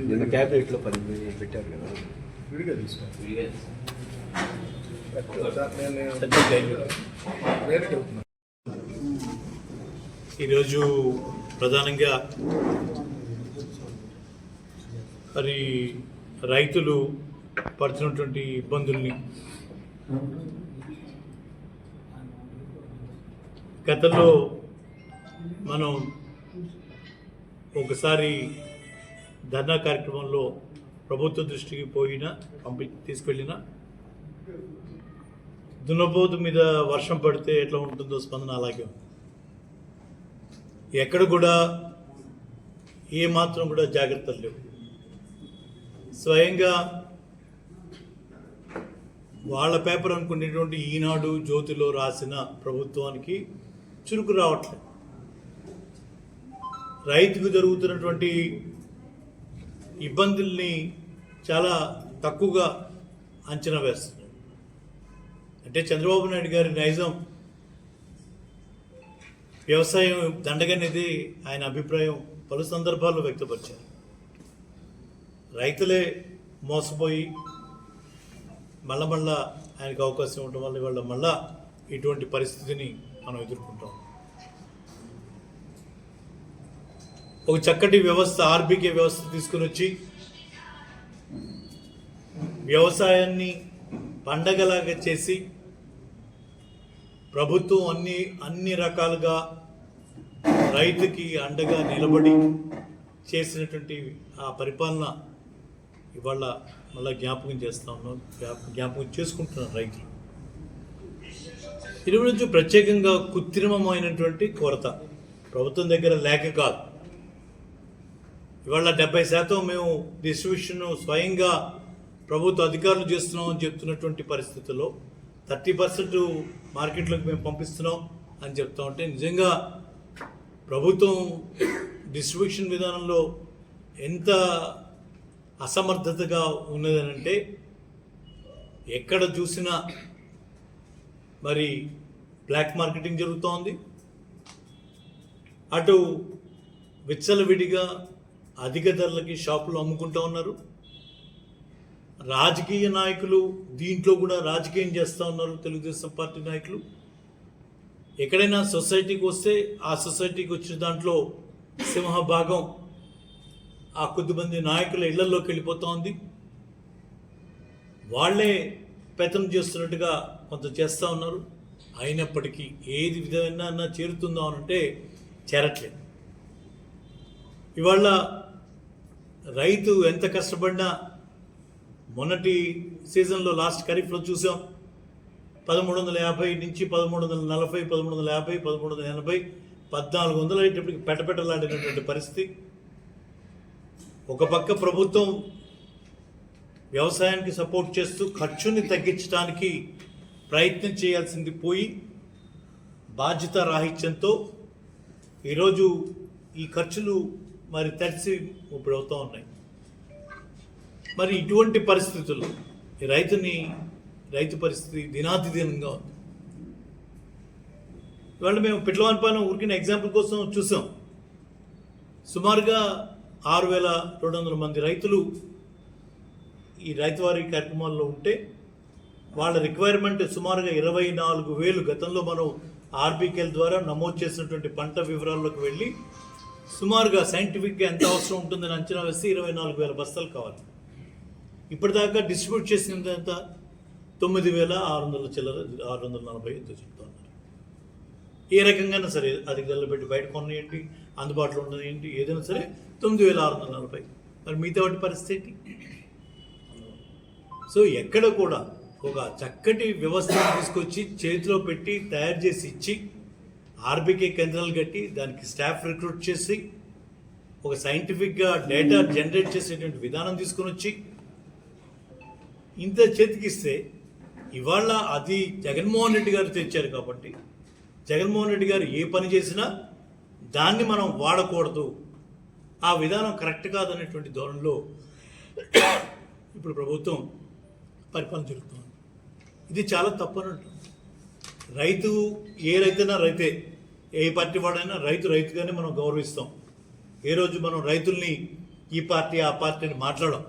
నిన్న క్యాబినెట్లో పని పెట్టారు కదా. విడిగా తీసుకోండి ఈరోజు ప్రధానంగా మరి రైతులు పడుతున్నటువంటి ఇబ్బందుల్ని గతంలో మనం ఒకసారి ధర్నా కార్యక్రమంలో ప్రభుత్వ దృష్టికి పోయినా పంపి తీసుకెళ్ళిన దున్నపోతు మీద వర్షం పడితే ఎట్లా ఉంటుందో స్పందన అలాగే ఎక్కడ కూడా ఏ మాత్రం కూడా జాగ్రత్తలు లేవు. స్వయంగా వాళ్ళ పేపర్ అనుకునేటువంటి ఈనాడు జ్యోతిలో రాసిన ప్రభుత్వానికి చురుకు రావట్లేదు. రైతుకు జరుగుతున్నటువంటి ఇబ్బందుల్ని చాలా తక్కువగా అంచనా వేస్తున్నారు అంటే చంద్రబాబు నాయుడు గారి నైజం వ్యవసాయం దండగనేది ఆయన అభిప్రాయం పలు సందర్భాల్లో వ్యక్తపరిచారు. రైతులే మోసపోయి మళ్ళా మళ్ళా ఆయనకు అవకాశం ఉండటం వల్ల ఇవాళ మళ్ళా ఇటువంటి పరిస్థితిని మనం ఎదుర్కొంటాం. ఒక చక్కటి వ్యవస్థ ఆర్బీకే వ్యవస్థ తీసుకుని వచ్చి వ్యవసాయాన్ని పండగలాగా చేసి ప్రభుత్వం అన్ని అన్ని రకాలుగా రైతుకి అండగా నిలబడి చేసినటువంటి ఆ పరిపాలన ఇవాళ మళ్ళీ జ్ఞాపకం చేస్తా ఉన్నాం. జ్ఞాపకం చేసుకుంటున్నాం రైతులు. ఇరువు నుంచి ప్రత్యేకంగా కృత్రిమమైనటువంటి కొరత ప్రభుత్వం దగ్గర లేక కాదు. ఇవాళ డెబ్బై శాతం మేము డిస్ట్రిబ్యూషన్ స్వయంగా ప్రభుత్వ అధికారులు చేస్తున్నాం అని చెప్తున్నటువంటి పరిస్థితుల్లో థర్టీ పర్సెంట్ మార్కెట్లోకి మేము పంపిస్తున్నాం అని చెప్తా ఉంటే నిజంగా ప్రభుత్వం డిస్ట్రిబ్యూషన్ విధానంలో ఎంత అసమర్థతగా ఉన్నదనంటే ఎక్కడ చూసినా మరి బ్లాక్ మార్కెటింగ్ జరుగుతోంది. అటు విచ్చలవిడిగా అధిక ధరలకి షాపులు అమ్ముకుంటూ ఉన్నారు. రాజకీయ నాయకులు దీంట్లో కూడా రాజకీయం చేస్తూ ఉన్నారు తెలుగుదేశం పార్టీ నాయకులు. ఎక్కడైనా సొసైటీకి వస్తే ఆ సొసైటీకి వచ్చిన దాంట్లో సింహభాగం ఆ కొద్దిమంది నాయకుల ఇళ్ళలోకి వెళ్ళిపోతూ ఉంది. వాళ్ళే పెతనం చేస్తున్నట్టుగా కొంత చేస్తూ ఉన్నారు. అయినప్పటికీ ఏది విధమైన చేరుతుందో అని అంటే చేరట్లేదు. ఇవాళ రైతు ఎంత కష్టపడినా మొన్నటి సీజన్లో లాస్ట్ ఖరీఫ్లో చూసాం. పదమూడు వందల యాభై నుంచి పదమూడు వందల నలభై పదమూడు వందల యాభై పదమూడు వందల ఎనభై పద్నాలుగు వందలు అయ్యేటప్పటికి పెట్టపెట్టలాడినటువంటి పరిస్థితి. ఒక పక్క ప్రభుత్వం వ్యవసాయానికి సపోర్ట్ చేస్తూ ఖర్చుని తగ్గించడానికి ప్రయత్నం చేయాల్సింది పోయి బాధ్యత రాహిత్యంతో ఈరోజు ఈ ఖర్చులు మరి తడిసి ఇప్పుడు అవుతూ ఉన్నాయి. మరి ఇటువంటి పరిస్థితుల్లో ఈ రైతుని రైతు పరిస్థితి దినాతిదినంగా ఉంది. ఇవాళ మేము పిట్లవానిపాలెం ఉరికిన ఎగ్జాంపుల్ కోసం చూసాం. సుమారుగా ఆరు వేల రెండు వందల మంది రైతులు ఈ రైతువారీ కార్యక్రమాల్లో ఉంటే వాళ్ళ రిక్వైర్మెంట్ సుమారుగా ఇరవై నాలుగు వేలు గతంలో మనం ఆర్బీకేల ద్వారా నమోదు చేసినటువంటి పంట వివరాల్లోకి వెళ్ళి సుమారుగా సైంటిఫిక్గా ఎంత అవసరం ఉంటుందని అంచనా వేస్తే ఇరవై నాలుగు వేల బస్తాలు కావాలి. ఇప్పటిదాకా డిస్ట్రిబ్యూట్ చేసినంత ఎంత? తొమ్మిది వేల ఆరు వందల చిల్లర ఆరు వందల నలభై ఎంతో చెప్తా ఉన్నారు. ఏ రకంగానే సరే అధిక ధరలు పెట్టి బయట కొనేయండి అందుబాటులో ఉన్నది ఏంటి ఏదైనా సరే తొమ్మిది వేల ఆరు వందల నలభై. మరి మిగతా వాటి పరిస్థితి? సో ఎక్కడ కూడా ఒక చక్కటి వ్యవస్థను తీసుకొచ్చి చేతిలో పెట్టి తయారు చేసి ఇచ్చి ఆర్బీకే కేంద్రాలు కట్టి దానికి స్టాఫ్ రిక్రూట్ చేసి ఒక సైంటిఫిక్గా డేటా జనరేట్ చేసేటువంటి విధానం తీసుకొని వచ్చి ఇంత చేతికిస్తే ఇవాళ అది జగన్మోహన్ రెడ్డి గారు తెచ్చారు కాబట్టి జగన్మోహన్ రెడ్డి గారు ఏ పని చేసినా దాన్ని మనం వాడకూడదు. ఆ విధానం కరెక్ట్ కాదనేటువంటి ధోరణిలో ఇప్పుడు ప్రభుత్వం పరిపాలన జరుగుతుంది. ఇది చాలా తప్పనంటుంది రైతు ఏ రైతైనా రైతే ఏ పార్టీ వాడైనా రైతు రైతుగానే మనం గౌరవిస్తాం. ఏ రోజు మనం రైతుల్ని ఈ పార్టీ ఆ పార్టీ అని మాట్లాడడం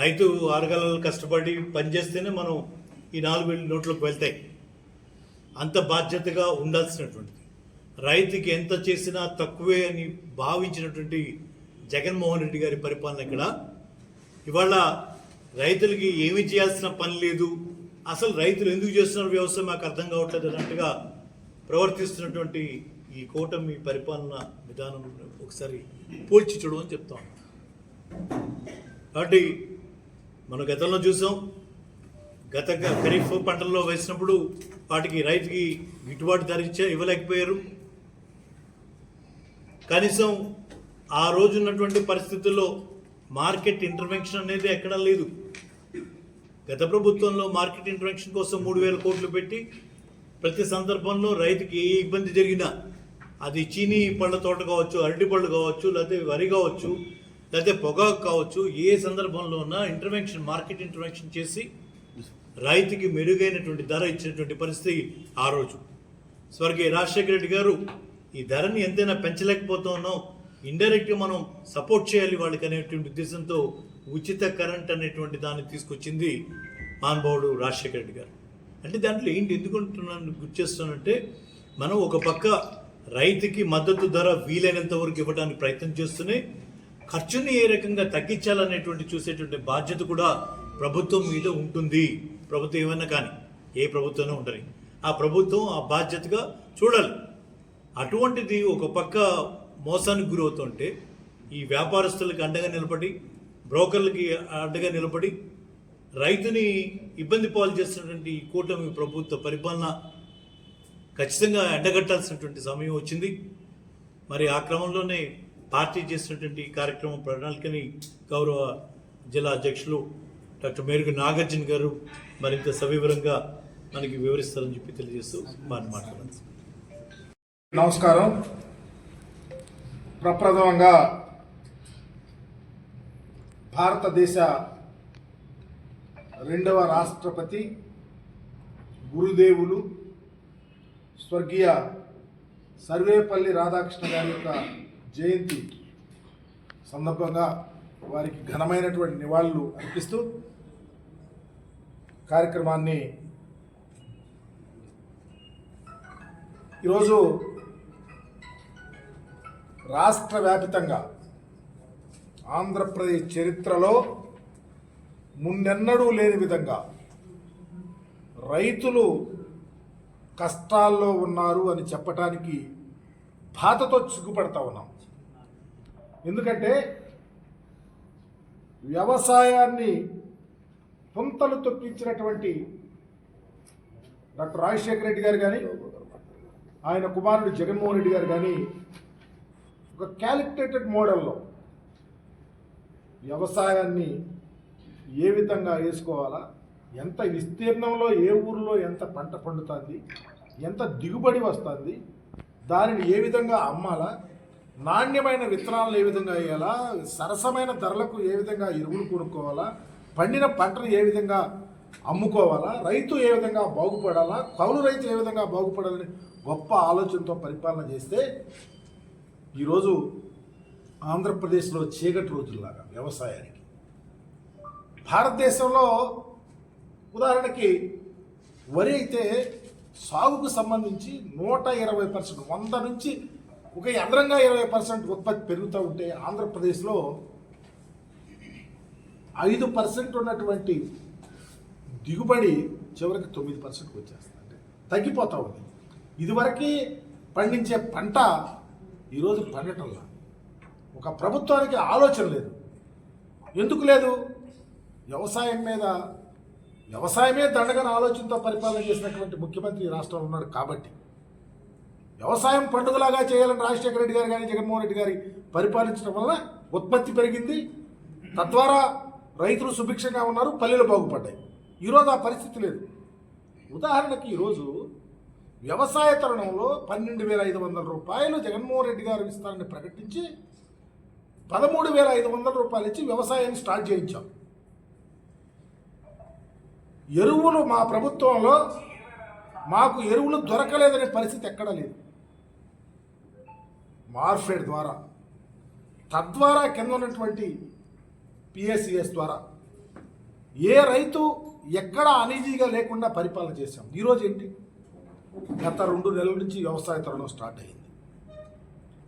రైతు ఆరుగలలు కష్టపడి పనిచేస్తేనే మనం ఈ నాలుగు వేలు నోట్లోకి వెళ్తాయి. అంత బాధ్యతగా ఉండాల్సినటువంటిది. రైతుకి ఎంత చేసినా తక్కువే అని భావించినటువంటి జగన్మోహన్ రెడ్డి గారి పరిపాలన ఇక్కడ. ఇవాళ రైతులకి ఏమి చేయాల్సిన పని లేదు. అసలు రైతులు ఎందుకు చేస్తున్నారు వ్యవసాయం మాకు అర్థం కావట్లేదు అన్నట్టుగా ప్రవర్తిస్తున్నటువంటి ఈ కూటమి పరిపాలన విధానం ఒకసారి పోల్చి చూడమని చెప్తాం కాబట్టి మన గతంలో చూసాం గత ఖరీఫ్ పంటల్లో వేసినప్పుడు వాటికి రైతుకి గిట్టుబాటు ధర ఇవ్వలేకపోయారు. కనీసం ఆ రోజు ఉన్నటువంటి పరిస్థితుల్లో మార్కెట్ ఇంటర్వెన్షన్ అనేది ఎక్కడా లేదు. గత ప్రభుత్వంలో మార్కెట్ ఇంటర్వెన్షన్ కోసం మూడు వేల కోట్లు పెట్టి ప్రతి సందర్భంలో రైతుకి ఏ ఇబ్బంది జరిగినా అది చీనీ పళ్ళ తోట కావచ్చు అరటి పళ్ళు కావచ్చు లేకపోతే వరి కావచ్చు లేకపోతే పొగాకు కావచ్చు ఏ సందర్భంలో ఇంటర్వెన్షన్ మార్కెట్ ఇంటర్వెన్షన్ చేసి రైతుకి మెరుగైనటువంటి ధర ఇచ్చినటువంటి పరిస్థితి ఆ రోజు. స్వర్గీయ రాజశేఖర రెడ్డి గారు ఈ ధరని ఎంతైనా పెంచలేకపోతున్నాం. ఇండైరెక్ట్గా మనం సపోర్ట్ చేయాలి వాళ్ళకి అనేటువంటి ఉద్దేశంతో ఉచిత కరెంట్ అనేటువంటి దాన్ని తీసుకొచ్చింది మహానుభావుడు రాజశేఖర రెడ్డి గారు. అంటే దాంట్లో ఏంటి ఎందుకుంటున్నాను గుర్తు చేస్తానంటే మనం ఒక పక్క రైతుకి మద్దతు ధర వీలైనంత వరకు ఇవ్వడానికి ప్రయత్నం చేస్తూనే ఖర్చుని ఏ రకంగా తగ్గించాలనేటువంటి చూసేటువంటి బాధ్యత కూడా ప్రభుత్వం మీద ఉంటుంది. ప్రభుత్వం ఏమన్నా కానీ ఏ ప్రభుత్వమైనా ఉండని. ఆ ప్రభుత్వం ఆ బాధ్యతగా చూడాలి. అటువంటిది ఒక పక్క మోసానికి గురవుతుంటే ఈ వ్యాపారస్తులకు అండగా నిలబడి బ్రోకర్లకి అడ్డగా నిలబడి రైతుని ఇబ్బంది పాలు చేస్తున్నటువంటి కూటమి ప్రభుత్వ పరిపాలన ఖచ్చితంగా ఎండగట్టాల్సినటువంటి సమయం వచ్చింది. మరి ఆ క్రమంలోనే పార్టీ చేసినటువంటి కార్యక్రమ ప్రణాళికని గౌరవ జిల్లా అధ్యక్షులు డాక్టర్ మేరుగు నాగార్జున గారు మరింత సవివరంగా మనకి వివరిస్తారని చెప్పి తెలియజేస్తూ వారిని మాట్లాడారు నమస్కారం. ప్రప్రథమంగా భారతదేశ రెండవ రాష్ట్రపతి గురుదేవులు స్వర్గీయ సర్వేపల్లి రాధాకృష్ణ గారి యొక్క జయంతి సందర్భంగా వారికి ఘనమైనటువంటి నివాళులు అర్పిస్తూ కార్యక్రమాన్ని ఈరోజు రాష్ట్ర వ్యాపితంగా ఆంధ్రప్రదేశ్ చరిత్రలో మున్నెన్నడూ లేని విధంగా రైతులు కష్టాల్లో ఉన్నారు అని చెప్పటానికి బాధతో సిగ్గుపడతా ఉన్నాం. ఎందుకంటే వ్యవసాయాన్ని పుంతలు తొక్కించినటువంటి డాక్టర్ రాజశేఖర రెడ్డి గారు కానీ ఆయన కుమారుడు జగన్మోహన్ రెడ్డి గారు కానీ ఒక క్యాలిక్యులేటెడ్ మోడల్లో వ్యవసాయాన్ని ఏ విధంగా వేసుకోవాలా? ఎంత విస్తీర్ణంలో ఏ ఊరిలో ఎంత పంట పండుతుంది? ఎంత దిగుబడి వస్తుంది? దానిని ఏ విధంగా అమ్మాలా? నాణ్యమైన విత్తనాలను ఏ విధంగా వేయాలా? సరసమైన ధరలకు ఏ విధంగా ఎరువులు కొనుక్కోవాలా? పండిన పంటను ఏ విధంగా అమ్ముకోవాలా? రైతు ఏ విధంగా బాగుపడాలా? కౌలు రైతు ఏ విధంగా బాగుపడాలని గొప్ప ఆలోచనతో పరిపాలన చేస్తే ఈరోజు ఆంధ్రప్రదేశ్లో చీకటి రోజుల్లాగా వ్యవసాయానికి. భారతదేశంలో ఉదాహరణకి వరి అయితే సాగుకు సంబంధించి నూట ఇరవై పర్సెంట్ వంద నుంచి ఒక యంత్రంగా ఇరవై పర్సెంట్ ఉత్పత్తి పెరుగుతూ ఉంటే ఆంధ్రప్రదేశ్లో ఐదు పర్సెంట్ ఉన్నటువంటి దిగుబడి చివరికి తొమ్మిది పర్సెంట్కి వచ్చేస్తుంది. అంటే తగ్గిపోతూ ఉంది. ఇదివరకు పండించే పంట ఈరోజు పండటంలా ఒక ప్రభుత్వానికి ఆలోచన లేదు. ఎందుకు లేదు? వ్యవసాయం మీద వ్యవసాయమే దండగని ఆలోచనతో పరిపాలన చేసినటువంటి ముఖ్యమంత్రి ఈ రాష్ట్రంలో ఉన్నాడు కాబట్టి. వ్యవసాయం పండుగలాగా చేయాలని రాజశేఖర రెడ్డి గారు కానీ జగన్మోహన్ రెడ్డి గారి పరిపాలించడం వలన ఉత్పత్తి పెరిగింది. తద్వారా రైతులు సుభిక్షంగా ఉన్నారు పల్లెలు బాగుపడ్డాయి. ఈరోజు ఆ పరిస్థితి లేదు. ఉదాహరణకి ఈరోజు వ్యవసాయ తరుణంలో పన్నెండు వేల ఐదు వందల రూపాయలు జగన్మోహన్ రెడ్డి గారు ఇస్తారని ప్రకటించి పదమూడు వేల ఐదు వందల రూపాయలు ఇచ్చి వ్యవసాయాన్ని స్టార్ట్ చేయించాం. ఎరువులు మా ప్రభుత్వంలో మాకు ఎరువులు దొరకలేదనే పరిస్థితి ఎక్కడా లేదు. మార్ఫెడ్ ద్వారా తద్వారా కింద ఉన్నటువంటి పిఎస్సిఎస్ ద్వారా ఏ రైతు ఎక్కడ అనీజీగా లేకుండా పరిపాలన చేశాం. ఈరోజు ఏంటి? గత రెండు నెలల నుంచి వ్యవసాయ తరుణం స్టార్ట్ అయింది.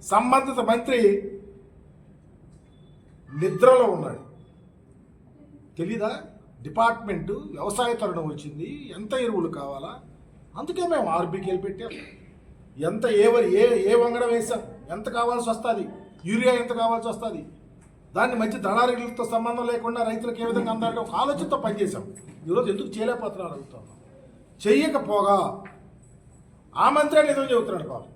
సంబంధిత మంత్రి నిద్రలో ఉన్నాడు. తెలీదా? డిపార్ట్మెంటు వ్యవసాయ తరుణం వచ్చింది. ఎంత ఎరువులు కావాలా? అందుకే మేము ఆర్బీకేలు పెట్టాం. ఎంత ఏ ఏ ఏ వంగడం వేసాం? ఎంత కావాల్సి వస్తుంది? యూరియా ఎంత కావాల్సి వస్తుంది? దాన్ని మంచి దళారీలతో సంబంధం లేకుండా రైతులకు ఏ విధంగా అందాలంటే ఒక ఆలోచనతో పనిచేశాం. ఈరోజు ఎందుకు చేయలేకపోతున్నారు అడుగుతున్నాం. చెయ్యకపోగా ఆ మంత్రి నిజం చెబుతున్నాడు పాపం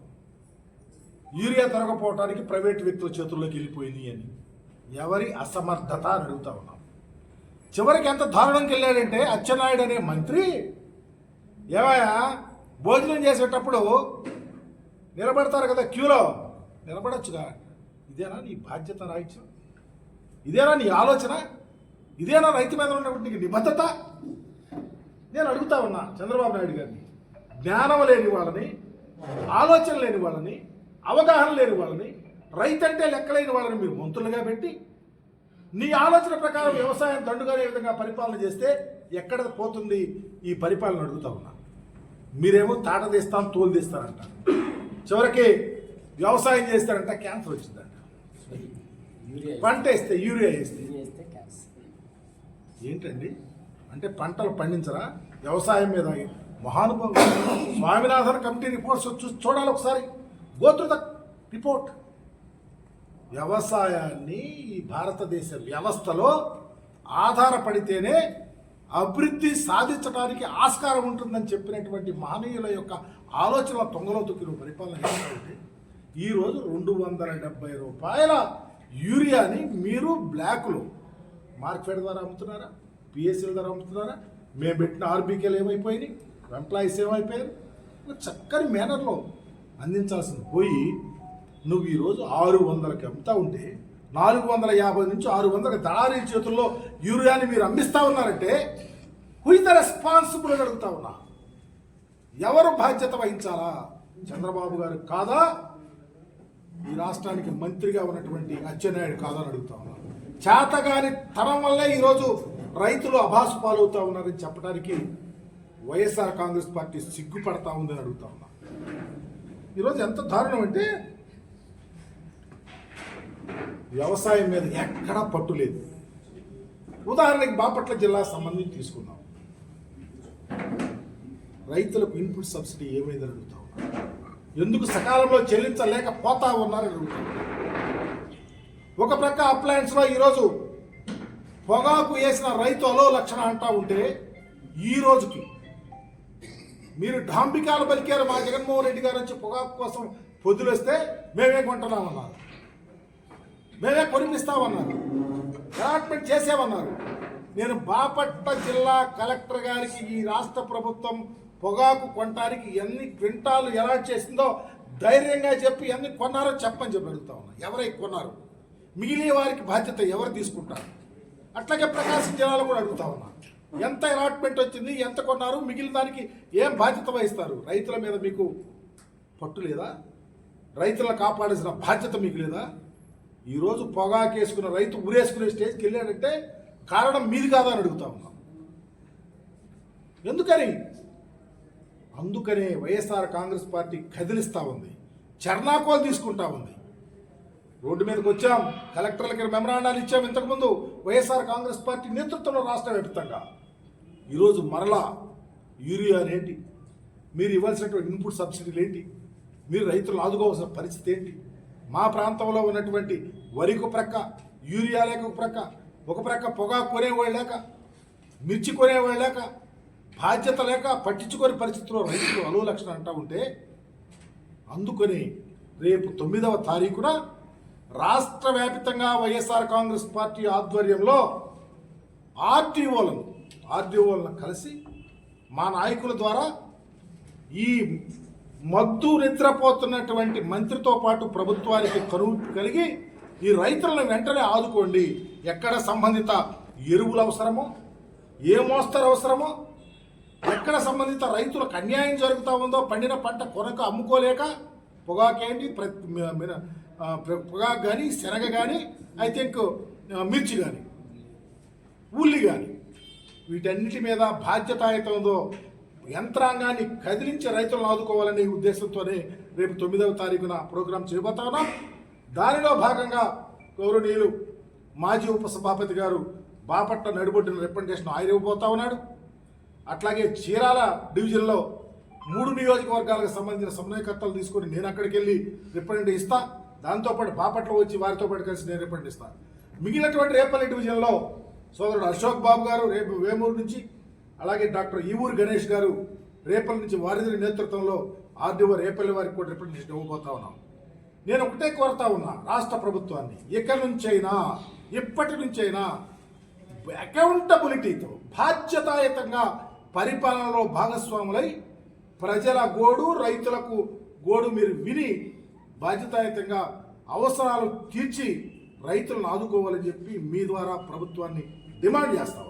యూరియా దొరకపోవటానికి ప్రైవేట్ వ్యక్తుల చేతుల్లోకి వెళ్ళిపోయింది అని. ఎవరి అసమర్థత అని అడుగుతా ఉన్నాం. చివరికి ఎంత దారుణంకి వెళ్ళాడంటే అచ్చెన్నాయుడు అనే మంత్రి. ఏమయ్యా? భోజనం చేసేటప్పుడు నిలబడతారు కదా క్యూలో. నిలబడొచ్చుగా. ఇదేనా నీ బాధ్యత రాయిచ్చు ఇదేనా నీ ఆలోచన? ఇదేనా రైతు మీద ఉన్నటువంటి నీకు నిబద్ధత? నేను అడుగుతా ఉన్నా చంద్రబాబు నాయుడు గారిని. జ్ఞానం లేని వాళ్ళని ఆలోచన లేని వాళ్ళని అవగాహన లేని వాళ్ళని రైతు అంటే లెక్కలేని వాళ్ళని మీరు మంత్రులుగా పెట్టి నీ ఆలోచన ప్రకారం వ్యవసాయం దండుగానే విధంగా పరిపాలన చేస్తే ఎక్కడ పోతుంది? ఈ పరిపాలన అడుగుతా ఉన్నా. మీరేమో తాట తీస్తాం తోలు తీస్తారంట. చివరికి వ్యవసాయం చేస్తారంట క్యాన్సర్ వచ్చిందంట. పంట వేస్తే యూరియా వేస్తే. ఏంటండి? అంటే పంటలు పండించరా? వ్యవసాయం మీద మహానుభావులు స్వామినాథన్ కమిటీ రిపోర్ట్స్ చూ చూడాలి ఒకసారి. గోత్రుత రిపోర్ట్. వ్యవసాయాన్ని ఈ భారతదేశ వ్యవస్థలో ఆధారపడితేనే అభివృద్ధి సాధించడానికి ఆస్కారం ఉంటుందని చెప్పినటువంటి మహనీయుల యొక్క ఆలోచన తొంగలో తొక్కిన పరిపాలన ఏంటంటే ఈరోజు రెండు వందల డెబ్బై రూపాయల యూరియాని మీరు బ్లాక్లో మార్కెట్ ద్వారా అమ్ముతున్నారా? పిఎస్సీల ద్వారా అమ్ముతున్నారా? మేము పెట్టిన ఆర్బీకేలు ఏమైపోయినాయి? ఎంప్లాయీస్ ఏమైపోయారు? చక్కని మేనర్లో అందించాల్సింది పోయి నువ్వు ఈరోజు ఆరు వందలకి అమ్ముతా ఉంటే నాలుగు వందల యాభై నుంచి ఆరు వందల దళారీ చేతుల్లో యూరియాని మీరు అమ్మిస్తా ఉన్నారంటే హుయి ద రెస్పాన్సిబుల్ అని అడుగుతా ఉన్నా? ఎవరు బాధ్యత వహించాలా? చంద్రబాబు గారు కాదా? ఈ రాష్ట్రానికి మంత్రిగా ఉన్నటువంటి అచ్చెన్నాయుడు కాదని అడుగుతా ఉన్నాను చేతగాని తరం వల్లే ఈరోజు రైతులు అభాసు పాలవుతా ఉన్నారని చెప్పడానికి వైఎస్ఆర్ కాంగ్రెస్ పార్టీ సిగ్గుపడతా ఉందని అడుగుతా ఉన్నా. ఈరోజు ఎంత దారుణం అంటే వ్యవసాయం మీద ఎక్కడా పట్టు లేదు. ఉదాహరణకి బాపట్ల జిల్లా సంబంధించి తీసుకున్నాం రైతులకు ఇన్పుట్ సబ్సిడీ ఏమైందని అడుగుతా ఎందుకు సకాలంలో చెల్లించలేకపోతా ఉన్నారని అడుగుతా ఒక ప్రక్క అప్లయన్స్లో ఈరోజు పొగాకు వేసిన రైతు అలో లక్షణ అంటా ఉంటే ఈ రోజుకి మీరు డాంబికాలు పలికారు మా జగన్మోహన్ రెడ్డి గారు వచ్చి పొగాకు కోసం పొద్దులేస్తే మేమే కొంటున్నామన్నారు? మేమే కొనిపిస్తామన్నారు. అలాట్మెంట్ చేసామన్నారు నేను బాపట్ల జిల్లా కలెక్టర్ గారికి ఈ రాష్ట్ర ప్రభుత్వం పొగాకు కొంటానికి ఎన్ని క్వింటాలు ఎలా చేసిందో ధైర్యంగా చెప్పి ఎన్ని కొన్నారో చెప్పని చెప్పి అడుగుతా ఉన్నా. ఎవరై కొన్నారు? మిగిలిన వారికి బాధ్యత ఎవరు తీసుకుంటారు? అట్లాగే ప్రకాశం జిల్లాలో కూడా అడుగుతా ఉన్నా. ఎంత అలాట్మెంట్ వచ్చింది ఎంత కొన్నారు మిగిలిన దానికి ఏం బాధ్యత వహిస్తారు? రైతుల మీద మీకు పట్టు లేదా? రైతులను కాపాడాల్సిన బాధ్యత మీకు లేదా? ఈరోజు పొగాకేసుకున్న రైతు ఉరేసుకునే స్టేజ్కి వెళ్ళాడంటే కారణం మీది కాదా అని అడుగుతా ఉన్నాం. ఎందుకని? అందుకనే వైఎస్ఆర్ కాంగ్రెస్ పార్టీ కదిలిస్తూ ఉంది చర్నాకోలు తీసుకుంటా ఉంది. రోడ్డు మీదకి వచ్చాం కలెక్టర్లకి మెమరాండాలు ఇచ్చాం ఇంతకుముందు వైఎస్ఆర్ కాంగ్రెస్ పార్టీ నేతృత్వంలో రాష్ట్ర వ్యాప్తంగా ఈరోజు మరలా యూరియా ఏంటి మీరు ఇవ్వాల్సినటువంటి ఇన్పుట్ సబ్సిడీలు ఏంటి? మీరు రైతులు ఆదుకోవాల్సిన పరిస్థితి ఏంటి? మా ప్రాంతంలో ఉన్నటువంటి వరికి ప్రక్క యూరియా లేక ఒక ప్రక్క ఒక ప్రక్క పొగాకు కొనేవాళ్ళు లేక మిర్చి కొనేవాళ్ళు లేక బాధ్యత లేక పట్టించుకొని పరిస్థితిలో రైతులు అలువ లక్షణం అంటూ ఉంటే అందుకని రేపు తొమ్మిదవ తారీఖున రాష్ట్ర వ్యాపితంగా వైఎస్ఆర్ కాంగ్రెస్ పార్టీ ఆధ్వర్యంలో ఆర్టీఓలను ఆర్టీఓలను కలిసి మా నాయకుల ద్వారా ఈ మద్దు నిద్రపోతున్నటువంటి మంత్రితో పాటు ప్రభుత్వానికి కరువు కలిగి ఈ రైతులను వెంటనే ఆదుకోండి. ఎక్కడ సంబంధిత ఎరువులు అవసరమో ఏ మోస్తరు అవసరమో ఎక్కడ సంబంధిత రైతులకు అన్యాయం జరుగుతూ ఉందో పండిన పంట కొనక అమ్ముకోలేక పొగాకేంటి ప్రతి పొగాకు కానీ శనగ కానీ ఐ థింక్ మిర్చి కానీ ఉల్లి కానీ వీటన్నిటి మీద బాధ్యత బాధ్యతాయుతంతో యంత్రాంగాన్ని కదిలించి రైతులను ఆదుకోవాలనే ఉద్దేశంతోనే రేపు తొమ్మిదవ తారీఖున ప్రోగ్రాం చేయబోతా ఉన్నాం. దానిలో భాగంగా గౌరవనీయులు మాజీ ఉపసభాపతి గారు బాపట్ల నడిబొడ్డిన రిప్రజెంటేషన్ ఆయన ఇవ్వబోతా ఉన్నాడు. అట్లాగే చీరాల డివిజన్లో మూడు నియోజకవర్గాలకు సంబంధించిన సమన్వయకర్తలు తీసుకొని నేను అక్కడికి వెళ్ళి రిప్రజెంట్ ఇస్తా. దాంతోపాటు బాపట్ల వచ్చి వారితో పాటు కలిసి నేను రిప్రజెంట్ ఇస్తా. మిగిలినటువంటి రేపల్లి డివిజన్లో సోదరుడు అశోక్ బాబు గారు రేపు వేమూరు నుంచి అలాగే డాక్టర్ ఈవూరు గణేష్ గారు రేపల్లి నుంచి వారిద్దరి నేతృత్వంలో ఆర్డీఓ రేపల్లి వారికి కూడా రిప్రజెంటేషన్ ఇవ్వబోతా ఉన్నాం. నేను ఒకటే కోరుతా ఉన్నా రాష్ట్ర ప్రభుత్వాన్ని ఇక నుంచైనా ఇప్పటి నుంచైనా అకౌంటబిలిటీతో బాధ్యతాయుతంగా పరిపాలనలో భాగస్వాములై ప్రజల గోడు రైతులకు గోడు మీరు విని బాధ్యతాయుతంగా అవసరాలు తీర్చి రైతులను ఆదుకోవాలని చెప్పి మీ ద్వారా ప్రభుత్వాన్ని డిమాండ్ చేస్తా